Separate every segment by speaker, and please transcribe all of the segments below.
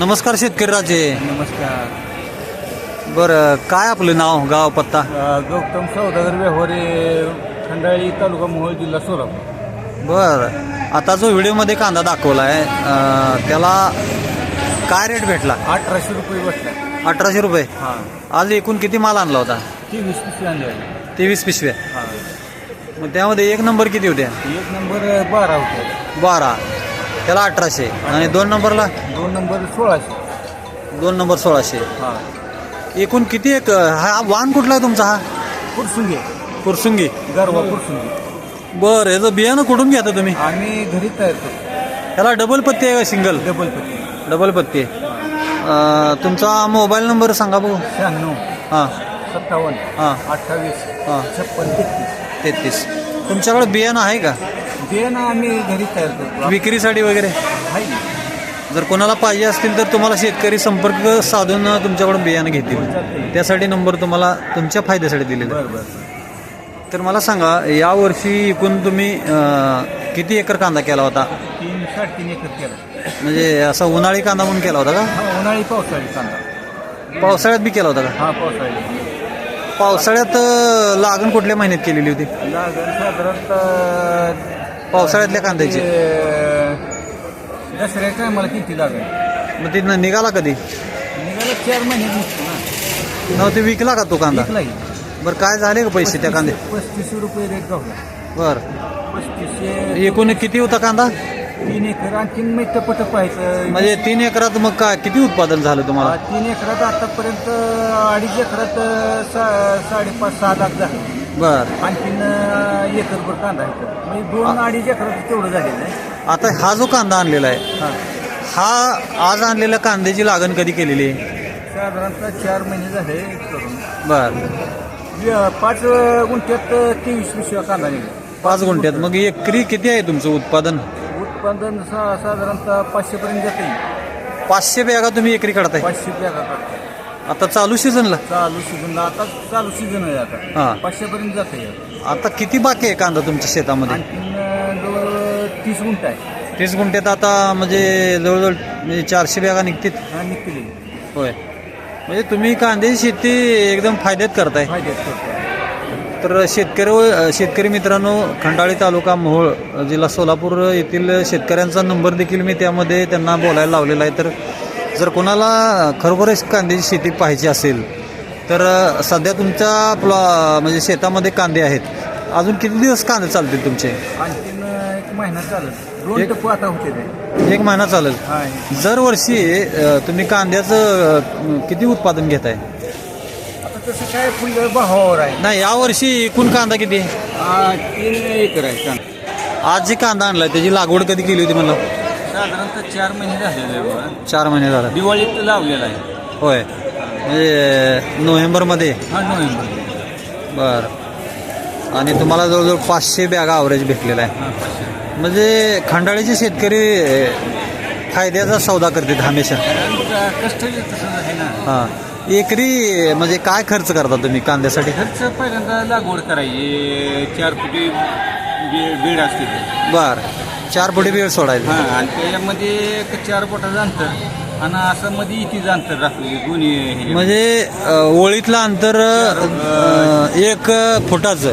Speaker 1: नमस्कार शेतकरी राजे
Speaker 2: नमस्कार.
Speaker 1: बरं काय आपलं नाव गाव पत्ता?
Speaker 2: गौतम सौदागर व्यवहारे खंडाळी तालुका मोहोळ जिल्हा सोलापूर.
Speaker 1: बरं आता जो व्हिडिओमध्ये कांदा दाखवला आहे त्याला काय रेट भेटला?
Speaker 2: अठराशे रुपये बसला.
Speaker 1: अठराशे रुपये?
Speaker 2: हां.
Speaker 1: आज एकूण किती माल आणला होता?
Speaker 2: ती वीस पिशवी आणली
Speaker 1: तेवीस पिशव्या.
Speaker 2: हां.
Speaker 1: मग त्यामध्ये एक नंबर किती होत्या?
Speaker 2: एक नंबर बारा होते
Speaker 1: बारा. त्याला अठराशे. आणि दोन नंबरला?
Speaker 2: दोन नंबर सोळाशे.
Speaker 1: दोन नंबर सोळाशे.
Speaker 2: हां.
Speaker 1: एकूण किती एक हा वाहन कुठला आहे तुमचा हा?
Speaker 2: कुरसुंगे.
Speaker 1: कुरसुंगी.
Speaker 2: गरवा कुरसुंगे.
Speaker 1: बरं याचं बियाणं कुठून घेता तुम्ही?
Speaker 2: आम्ही घरी तयार करतो.
Speaker 1: त्याला डबल पत्ती आहे का सिंगल
Speaker 2: डबल पत्ती.
Speaker 1: डबल पत्ती आहे. अं, तुमचा मोबाईल नंबर सांगा बघू.
Speaker 2: शहाण्णव.
Speaker 1: हां.
Speaker 2: सत्तावन्न.
Speaker 1: हां.
Speaker 2: अठ्ठावीस.
Speaker 1: हां.
Speaker 2: छप्पन. तेहतीस.
Speaker 1: तेहतीस. तुमच्याकडे बियाणं आहे का?
Speaker 2: ते ना आम्ही घरी तयार करतो.
Speaker 1: विक्रीसाठी वगैरे?
Speaker 2: आहे की?
Speaker 1: जर कोणाला पाहिजे असतील तर तुम्हाला शेतकरी संपर्क साधून तुमच्याकडून बियाणं घेतील. त्यासाठी नंबर तुम्हाला तुमच्या फायद्यासाठी दिलेला आहे.
Speaker 2: बरं बरं.
Speaker 1: तर मला सांगा यावर्षी एकूण तुम्ही अं, किती एकर कांदा केला होता?
Speaker 2: तीन साडेतीन एकर केला.
Speaker 1: म्हणजे असा उन्हाळी कांदा म्हणून केला होता का?
Speaker 2: हा उन्हाळी पावसाळी कांदा.
Speaker 1: पावसाळ्यात बी केला होता का?
Speaker 2: हा पावसाळी.
Speaker 1: पावसाळ्यात अं, लागण कुठल्या महिन्यात केलेली होती?
Speaker 2: लागण साधारणतः
Speaker 1: पावसाळ्यातल्या कांद्याची?
Speaker 2: दसऱ्याच्या टायमाला किती लागेल?
Speaker 1: मग ती न- निघाला कधी?
Speaker 2: निघाला चार महिने निघतो ना.
Speaker 1: न ते विकला का तो कांदा?
Speaker 2: विकलाही
Speaker 1: बरं काय झाले का पैसे त्या कांदे?
Speaker 2: पस्तीसशे रुपये रेट गावला
Speaker 1: बरं.
Speaker 2: पस्तीसशे
Speaker 1: एकूण किती होता कांदा?
Speaker 2: तीन एकर आणखीन मी टप टपायचं
Speaker 1: म्हणजे तीन एकरात मग काय किती उत्पादन झालं तुम्हाला?
Speaker 2: तीन एकरात आतापर्यंत अडीच एकरात सा साडेपाच सहा लाख झाले.
Speaker 1: बर.
Speaker 2: आणखीन एकरभर कांदा आहे. इथं. म्हणजे दोन अडीच एकरात तेवढं झालेलं आहे.
Speaker 1: आता हा जो कांदा आणलेला आहे
Speaker 2: हा.
Speaker 1: हा आज आणलेल्या कांद्याची लागण कधी केलेली? आहे
Speaker 2: साधारणतः चार महिने झाले करून.
Speaker 1: बर.
Speaker 2: पाच गुंठ्यात तेवीस पिशव्या कांदा निघाला
Speaker 1: पाच गुंठ्यात. मग एकरी किती आहे तुमचं उत्पादन?
Speaker 2: उत्पादन सा साधारणतः पाचशे पर्यंत जाते.
Speaker 1: पाचशे बॅगा तुम्ही एकरी काढताय.
Speaker 2: पाचशे बॅगा काढतात
Speaker 1: आता चालू सीझनला
Speaker 2: चालू सीझनला आता चालू सीझन आहे आता.
Speaker 1: हा.
Speaker 2: पाचशे पर्यंत जाते
Speaker 1: आता किती बाकी आहे कांदा तुमच्या शेतामध्ये?
Speaker 2: जवळ तीस गुंठ आहे.
Speaker 1: तीस गुंठ्यात आता म्हणजे जवळजवळ म्हणजे चारशे बॅगा निघतील?
Speaker 2: हा निघते
Speaker 1: होय. म्हणजे तुम्ही कांद्याची शेती एकदम फायद्यात करताय.
Speaker 2: फायद्यात करतो
Speaker 1: तर शेतकरी शेतकरी मित्रांनो खंडाळी तालुका मोहोळ जिल्हा सोलापूर येथील शेतकऱ्यांचा नंबर देखील मी त्यामध्ये त्यांना बोलायला लावलेला आहे. तर जर कोणाला खरोखरच कांद्याची शेती पाहिजे असेल तर सध्या तुमच्या प्लॉ म्हणजे शेतामध्ये कांदे आहेत. अजून किती दिवस कांदे चालतील तुमचे?
Speaker 2: आणखीन एक महिना चालत दोन
Speaker 1: एक-
Speaker 2: टप्पू आता होते ते.
Speaker 1: एक महिना चालेल. दरवर्षी अ, तुम्ही कांद्याचं किती उत्पादन घेताय?
Speaker 2: आता तसं काय फुल भावावर आहे.
Speaker 1: नाही यावर्षी एकूण कांदा किती? आहे
Speaker 2: तीन एकर आहे
Speaker 1: आज जी कांदा आणलाय त्याची लागवड कधी केली होती म्हणलं?
Speaker 2: साधारणतः चार महिने झालेले आहे बघा.
Speaker 1: चार महिने झाला.
Speaker 2: दिवाळीत लावलेला आहे.
Speaker 1: होय. म्हणजे नोव्हेंबरमध्ये?
Speaker 2: हा नोव्हेंबर.
Speaker 1: बर. आणि तुम्हाला जवळजवळ पाचशे बॅगा ॲव्हरेज भेटलेला आहे.
Speaker 2: हा पाचशे.
Speaker 1: म्हणजे खंडाळीचे शेतकरी अ, फायद्याचा सौदा करतात हमेशा.
Speaker 2: कारण कष्ट तसं आहे ना.
Speaker 1: हां. एकरी म्हणजे काय खर्च करता तुम्ही कांद्यासाठी?
Speaker 2: खर्च पहिल्यांदा लागवड करायची. चार फुटी बी- बीड असते. ते
Speaker 1: बर. चार पुढे वेळ सोडायचं
Speaker 2: हा आणि त्याच्यामध्ये एक चार बोटाचं अंतर आणि असं मध्ये इतीचं अंतर राखलं दोन्ही.
Speaker 1: म्हणजे अ, ओळीतलं अंतर अ, एक फुटाचं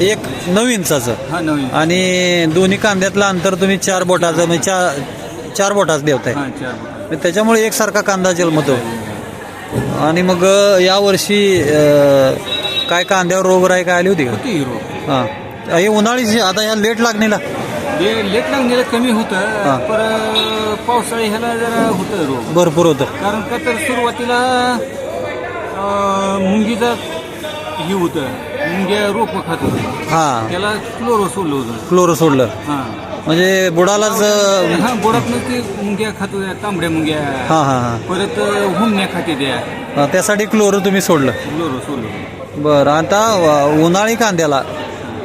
Speaker 1: एक नऊ इंचाचं
Speaker 2: हा नवीन.
Speaker 1: आणि दोन्ही कांद्यातलं अंतर तुम्ही चार बोटाचं म्हणजे चार चार बोटाचं देवताय.
Speaker 2: हा चार बोट
Speaker 1: म्हणजे त्याच्यामुळे एकसारखा कांदा जन्मतो. आणि मग अ, यावर्षी अ, काय कांद्यावर रोगराई काय आली होती का?
Speaker 2: किती हिरो
Speaker 1: हां. हे उन्हाळी आता या लेट लागणीला.
Speaker 2: लेट लागलेलं कमी
Speaker 1: हा.
Speaker 2: होतं पर पावसाळी ह्याला जरा होतं रोग.
Speaker 1: भरपूर होतं.
Speaker 2: कारण का तर सुरुवातीला अं, मुंगीचा हे होतं मुंग्या रोप खात होतं.
Speaker 1: हां.
Speaker 2: त्याला क्लोरो सोडलं होतं.
Speaker 1: क्लोरो सोडलं.
Speaker 2: हा.
Speaker 1: म्हणजे बुडालाच अ,
Speaker 2: हा बोडातनं ते मुंग्या खात होत्या तांबड्या मुंग्या.
Speaker 1: हां हां हां.
Speaker 2: परत हुमण्या खाते
Speaker 1: हां, त्यासाठी क्लोरो तुम्ही सोडलं.
Speaker 2: क्लोरो सोडलं.
Speaker 1: बरं आता उन्हाळी कांद्याला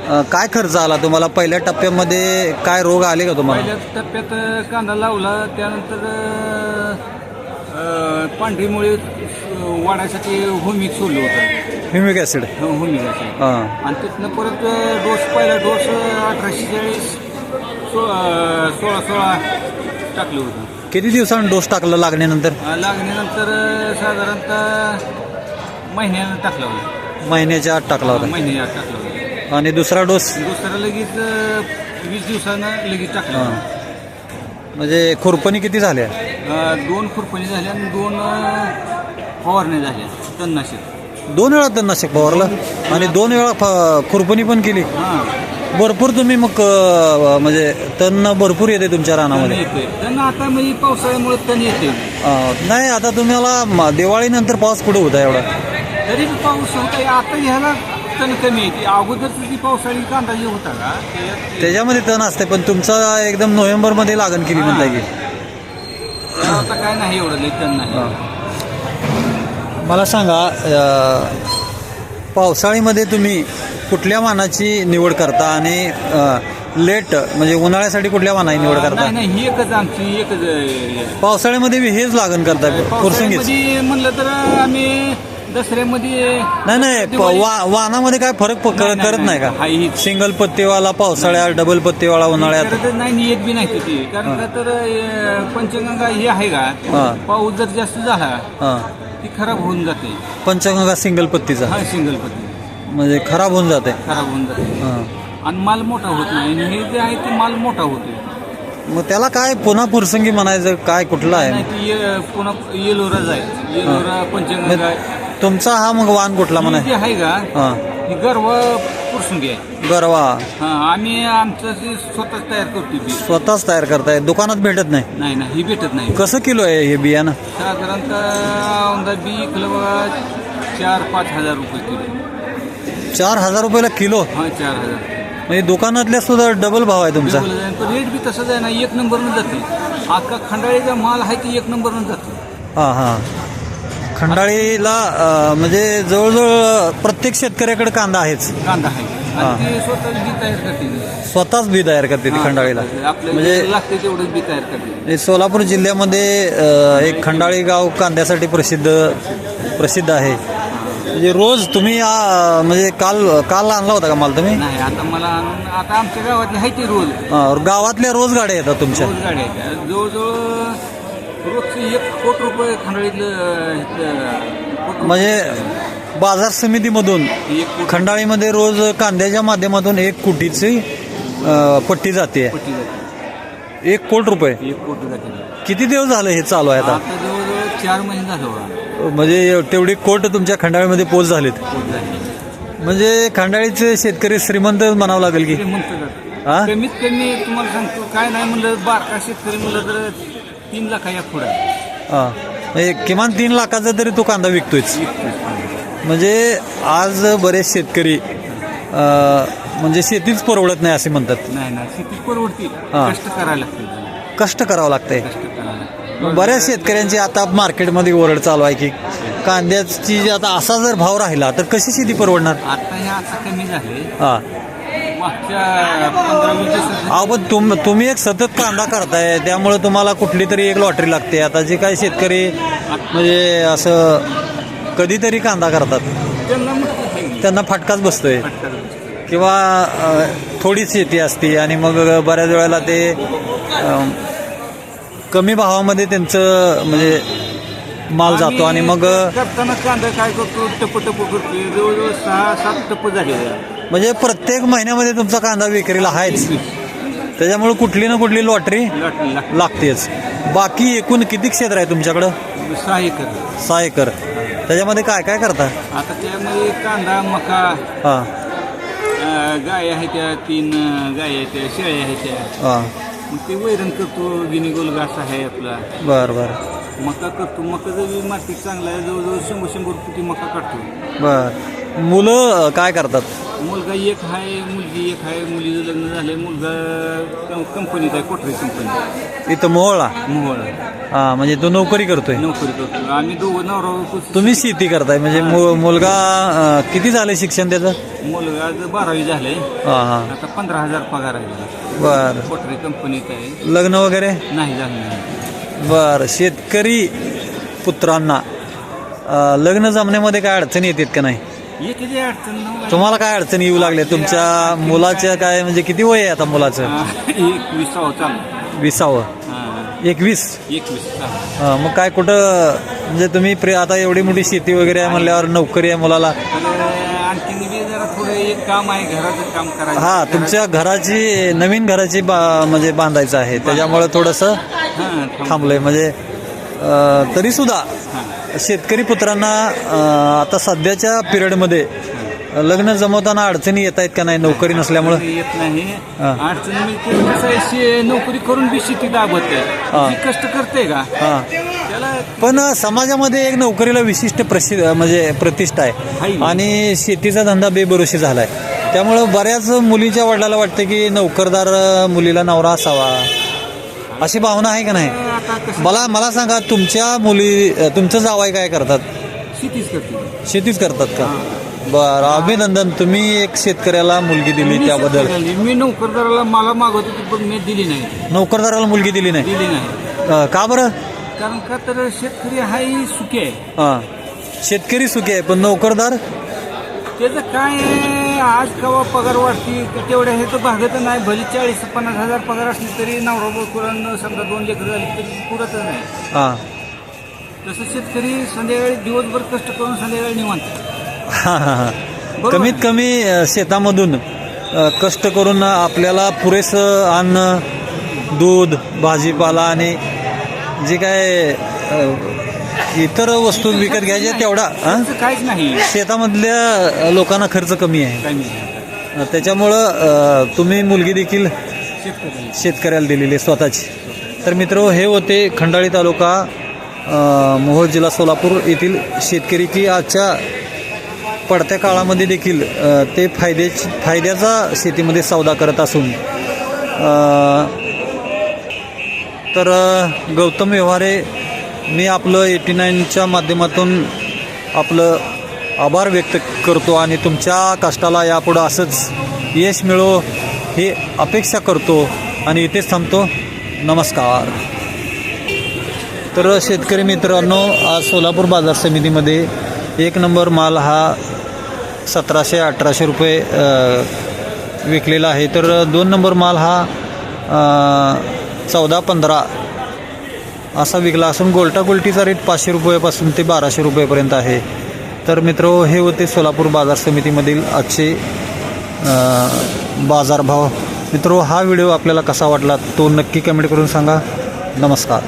Speaker 1: अ, काय खर्च आला तुम्हाला? पहिल्या टप्प्यामध्ये काय रोग आले का तुम्हाला?
Speaker 2: पहिल्या टप्प्यात कांदा लावला त्यानंतर अं, पांढरीमुळे वाढायसाठी होमिक सोडलं होतं.
Speaker 1: ह्युमिक ॲसिड
Speaker 2: होमिक
Speaker 1: हां.
Speaker 2: आणि तिथनं परत डोस पहिला डोस अठराशे चाळीस सोळा सोळा सोळा टाकलं होतं.
Speaker 1: किती दिवसांनी डोस टाकला लागण्यानंतर?
Speaker 2: अं, लागल्यानंतर अं, साधारणतः महिन्यानं टाकला होता.
Speaker 1: महिन्याच्या आत टाकला होता.
Speaker 2: महिन्यात टाकला होता.
Speaker 1: आणि दुसरा डोस?
Speaker 2: दुसरा लगेच अं, वीस दिवसानं लगेच टाकला.
Speaker 1: म्हणजे खुरपणी किती झाल्या?
Speaker 2: अं, दोन खुरपणी झाल्या आणि दोन अं, फवारण्या झाल्या. तणनाशक.
Speaker 1: दोन वेळा तणनाशक फवारलं? आणि दोन वेळा फ- खुरपणी पण केली?
Speaker 2: हां.
Speaker 1: भरपूर तुम्ही मग अं, म्हणजे तण भरपूर येते तुमच्या
Speaker 2: तण
Speaker 1: रानामध्ये.
Speaker 2: येते तण आता म्हणजे पावसाळ्यामुळे तण येते
Speaker 1: अं, नाही आता तुम्हाला म- दिवाळीनंतर पाऊस कुठे होता एवढा?
Speaker 2: तरी बी पाऊस होता आता घ्यायला तण कमी येते अगोदरची जी पावसाळी कांदा जे होता का? ते-
Speaker 1: त्याच्यामध्ये तण असते पण तुमचा एकदम नोव्हेंबरमध्ये लागण केली म्हणताय की
Speaker 2: आता काय नाही एवढं लई तण नाही.
Speaker 1: मला सांगा अं, पावसाळीमध्ये तुम्ही कुठल्या वाहनाची निवड करता आणि लेट म्हणजे उन्हाळ्यासाठी कुठल्या वाहनाची निवड करता?
Speaker 2: नाही नाही ही एकच आमची एकच अं,
Speaker 1: पावसाळ्यामध्ये बी हेच लागण करता कुरसंगीच
Speaker 2: पावसाळ्यामध्ये म्हणलं तर आम्ही दसऱ्यामध्ये
Speaker 1: नाही नाही प- वा- वाहनामध्ये काय फरक प-
Speaker 2: नाही,
Speaker 1: करत नाही. का?
Speaker 2: नाही.
Speaker 1: सिंगल पत्तेवाला पावसाळ्यात डबल पत्तेवाला उन्हाळ्यात.
Speaker 2: करतच नाही येत बी नाही ती कारण का तर अं, पंचगंगा हे आहे
Speaker 1: हा.
Speaker 2: का पाऊस जर जास्त झाला
Speaker 1: हां.
Speaker 2: ती खराब होऊन जाते.
Speaker 1: पंचगंगा सिंगल पत्तीचा.
Speaker 2: हा सिंगल पत्ती.
Speaker 1: म्हणजे खराब होऊन जाते.
Speaker 2: खराब होऊन जाते.
Speaker 1: हां.
Speaker 2: आणि माल मोठा होत नाही. आणि हे जे आहे ते माल मोठा होतो
Speaker 1: मग त्याला काय पुन्हा पुरसंगी म्हणायचं? काय कुठलं आहे?
Speaker 2: नाही ती ये- पुन्हा येलोराच आहे येलोरा पंचगंगा. आहे.
Speaker 1: तुमचा हा मग वाहन कुठला म्हणा?
Speaker 2: जी आहे का?
Speaker 1: हां.
Speaker 2: ही गर्व पुरसुंगी. आहे
Speaker 1: गरवा.
Speaker 2: हा आम्ही आमचं स्वतःच तयार करतो बी.
Speaker 1: स्वतःच तयार करताय. दुकानात भेटत नाही?
Speaker 2: नाही नाही ही भेटत नाही.
Speaker 1: कसं किलो आहे हे बियाणं?
Speaker 2: साधारणतः औंधा बी बघा चार पाच हजार रुपये किलो.
Speaker 1: चार हजार रुपयाला किलो?
Speaker 2: हा चार हजार.
Speaker 1: म्हणजे दुकानातल्या सुद्धा डबल भाव आहे तुमचा.
Speaker 2: बिलकुल आहे. पण रेट बी तसंच आहे ना एक नंबरनं जाते. अख्खा खंडाळीचा माल आहे ते एक नंबरनं जातो.
Speaker 1: हां हां. खंडाळीला अं, म्हणजे जवळजवळ प्रत्येक शेतकऱ्याकडे कांदा आहेच.
Speaker 2: कांदा आहे. आणि ते स्वतःच बी तयार करते
Speaker 1: स्वतःच बी तयार करते ती खंडाळीला.
Speaker 2: आपल्याला
Speaker 1: म्हणजे
Speaker 2: लागते तेवढंच बी तयार करते
Speaker 1: हे सोलापूर जिल्ह्यामध्ये अं, एक खंडाळी गाव कांद्यासाठी प्रसिद्ध प्रसिद्ध आहे. म्हणजे रोज तुम्ही म्हणजे काल काल आणला होता का माल तुम्ही?
Speaker 2: नाही आता मला आणून आता आमच्या गावातली आहे ती
Speaker 1: अं, गावातल्या रोज गाड्या येतात तुमच्या.
Speaker 2: रोज गाड्या आहेत जवळजवळ रोजचे एक कोट रुपये खंडाळीतलं अं, कोट रुपये
Speaker 1: म्हणजे बाजार समितीमधून खंडाळीमध्ये रोज कांद्याच्या माध्यमातून एक कोटीची पट्टी जाते. एक कोट रुपये.
Speaker 2: एक कोट जाते.
Speaker 1: किती दिवस झाले हे चालू आहे आता?
Speaker 2: जवळजवळ चार महिने झालं
Speaker 1: म्हणजे तेवढी कोट तुमच्या खंडाळीमध्ये पोच झालीत. म्हणजे खंडाळीचे शेतकरी श्रीमंत म्हणावं लागेल हा?
Speaker 2: का कमीत कमी तुम्हाला सांगतो काय नाही म्हणलं बारका शेतकरी म्हणलं तर तीन लाखाच्या पुढं.
Speaker 1: हा. म्हणजे किमान तीन लाखाचा तरी तो कांदा विकतोयच म्हणजे आज बरेच शेतकरी म्हणजे शेतीच परवडत नाही असे म्हणतात.
Speaker 2: नाही नाही. शेती परवडती.
Speaker 1: हा.
Speaker 2: कष्ट करायला लागते.
Speaker 1: कष्ट करावं लागतंय.
Speaker 2: कष्ट करायला लागते.
Speaker 1: बऱ्याच शेतकऱ्यांची आता मार्केटमध्ये ओरड चालू आहे की कांद्याची जी आता असा जर भाव राहिला तर कशी शेती परवडणार?
Speaker 2: आता हे आता कमी झाले.
Speaker 1: हा. अहो पण तुम तुम्ही एक सतत कांदा करताय त्यामुळे तुम्हाला कुठली तरी एक लॉटरी लागते. आता जे काही शेतकरी म्हणजे असं कधीतरी कांदा करतात.
Speaker 2: त्यांना
Speaker 1: फटकाच बसतोय. किंवा थोडीच शेती असते आणि मग बऱ्याच वेळेला ते कमी भावामध्ये त्यांचं म्हणजे माल जातो आणि मग
Speaker 2: करताना कांदा काय करतो? टप टप करतो जवळजवळ सहा सात टप झाले
Speaker 1: म्हणजे प्रत्येक महिन्यामध्ये तुमचा कांदा विक्रीला आहेच. त्याच्यामुळे कुठली ना कुठली लॉटरी लागतेच. बाकी एकूण किती क्षेत्र आहे तुमच्याकडं?
Speaker 2: सहा एकर.
Speaker 1: सहा एकर. त्याच्यामध्ये काय काय करता?
Speaker 2: आता त्यामध्ये कांदा मका
Speaker 1: हां.
Speaker 2: गाय आहे त्या तीन गाय आहेत त्या शेळ्या आहेत त्या.
Speaker 1: हां.
Speaker 2: मग ते वैरण करतो गिनी गोल घास आहे आपला.
Speaker 1: बरं बरं.
Speaker 2: मका करतो. मकाचं बी मार्केट चांगलं आहे. जवळजवळ शंभर शंभर फुटी मका काढतो.
Speaker 1: बरं. मुलं काय करतात?
Speaker 2: मुलगा एक आहे मुलगी एक आहे मुलीचं लग्न झालंय. मुलगा कंपनीत आहे कोठरी कंपनी
Speaker 1: इथं मोहळा?
Speaker 2: मोहोळ.
Speaker 1: हां म्हणजे तो नोकरी करतोय.
Speaker 2: नोकरी करतो आम्ही दोघं नवरा बायको.
Speaker 1: तुम्ही शेती करताय म्हणजे मु- मुलगा अ, किती झालं शिक्षण त्याचं?
Speaker 2: मुलगा जर बारावी झाले
Speaker 1: हां हां.
Speaker 2: आता पंधरा हजार पगार आहे
Speaker 1: बरं.
Speaker 2: कोठरी कंपनीत आहे.
Speaker 1: लग्न वगैरे?
Speaker 2: नाही झालं नाही.
Speaker 1: बरं शेतकरी पुत्रांना अ, लग्न जमण्यामध्ये काय अडचणी येतात का नाही?
Speaker 2: अडचण.
Speaker 1: तुम्हाला काय अडचणी येऊ लागल्या तुमच्या मुलाच्या काय? म्हणजे किती वय आहे आता मुलाचं?
Speaker 2: हा, एक विसावं.
Speaker 1: एकवीस?
Speaker 2: एकवीस हा.
Speaker 1: हा, मग काय कुठं म्हणजे तुम्ही प्रे आता एवढी मोठी शेती वगैरे आहे म्हणल्यावर नोकरी आहे मुलाला.
Speaker 2: तर आणखीन बी जरा थोडं एक काम आहे घराचं काम करायचं.
Speaker 1: हा तुमच्या घराची नवीन घराची बा म्हणजे बांधायचं आहे. त्याच्यामुळे थोडंसं
Speaker 2: हां थांब.
Speaker 1: थांबलंय. म्हणजे अं, तरी सुद्धा
Speaker 2: हां.
Speaker 1: शेतकरी पुत्रांना आता सध्याच्या पिरियडमध्ये लग्न जमवताना अडचणी येत आहेत का नाही? नोकरी नसल्यामुळं?
Speaker 2: येत नाही.
Speaker 1: हा.
Speaker 2: अडचण मिळते कसं आहे, शे- नोकरी करून बी शेती जी कष्ट करते का?
Speaker 1: हां.
Speaker 2: त्याला
Speaker 1: पण समाजामध्ये एक नोकरीला विशिष्ट प्रसिद्ध म्हणजे प्रतिष्ठा आहे.
Speaker 2: आहे.
Speaker 1: आणि शेतीचा धंदा बेभरोशी झाला आहे त्यामुळं बऱ्याच मुलीच्या वडिलाला वाटतं की नोकरदार मुलीला नवरा असावा. अशी भावना आहे का नाही? मला मला सांगा तुमच्या मुली तुमचं जावाई काय करतात?
Speaker 2: शेतीच करते
Speaker 1: शेतीच करतात का? बरं अभिनंदन. तुम्ही एक शेतकऱ्याला मुलगी दिली त्याबद्दल.
Speaker 2: मी नोकरदाराला मला मागत होती पण मी दिली नाही.
Speaker 1: नोकरदाराला मुलगी दिली नाही?
Speaker 2: दिली नाही.
Speaker 1: अं, का बरं?
Speaker 2: कारण का तर शेतकरी हा ही सुखी आहे.
Speaker 1: हां. शेतकरी सुखी आहे पण नोकरदार?
Speaker 2: त्याचं काय आहे, आज कवा पगार वाढती तेवढ्या हे तर भागत नाही. भले चाळीस पन्नास हजार पगार असली तरी नवरा बायकोला समजा दोन लेकर झाली तरी पुरतच नाही.
Speaker 1: हां.
Speaker 2: तसं शेतकरी संध्याकाळी दिवसभर कष्ट करून संध्याकाळी निवांत.
Speaker 1: हां हां हां.
Speaker 2: बरोबर.
Speaker 1: कमीत कमी अ, शेतामधून अ, कष्ट करून आपल्याला पुरेसं अन्न दूध भाजीपाला आणि जे काय अ, इतर वस्तू विकत घ्यायच्या तेवढा हां?
Speaker 2: काहीच नाही.
Speaker 1: शेतामधल्या लोकांना खर्च कमी आहे. त्याच्यामुळं अ, तुम्ही मुलगी देखील
Speaker 2: शेतकरी
Speaker 1: शेतकऱ्याला दिलेली आहे स्वतःची. तर मित्र हे होते खंडाळी तालुका अ, मोहोळ जिल्हा सोलापूर येथील शेतकरी की आजच्या पडत्या काळामध्ये देखील अ, ते फायद्याची फायद्याचा शेतीमध्ये सौदा करत असून अ, तर अ, गौतम व्यवहारे मी आपलं एटी नाईनच्या माध्यमातून आपलं आभार व्यक्त करतो आणि तुमच्या कष्टाला यापुढं असंच यश मिळो ही अपेक्षा करतो आणि इथेच थांबतो. नमस्कार. तर शेतकरी मित्रांनो आज सोलापूर बाजार समितीमध्ये एक नंबर माल हा सतराशे अठराशे रुपये विकलेला आहे. तर दोन नंबर माल हा चौदा पंधरा असा विकला असून गोल्टा गोल्टीचा रेट पाचशे रुपयापासून ते बाराशे रुपयेपर्यंत आहे. तर मित्र हे होते सोलापूर बाजार समितीमधील आजचे बाजारभाव. मित्रो हा व्हिडिओ आपल्याला कसा वाटला तो नक्की कमेंट करून सांगा. नमस्कार.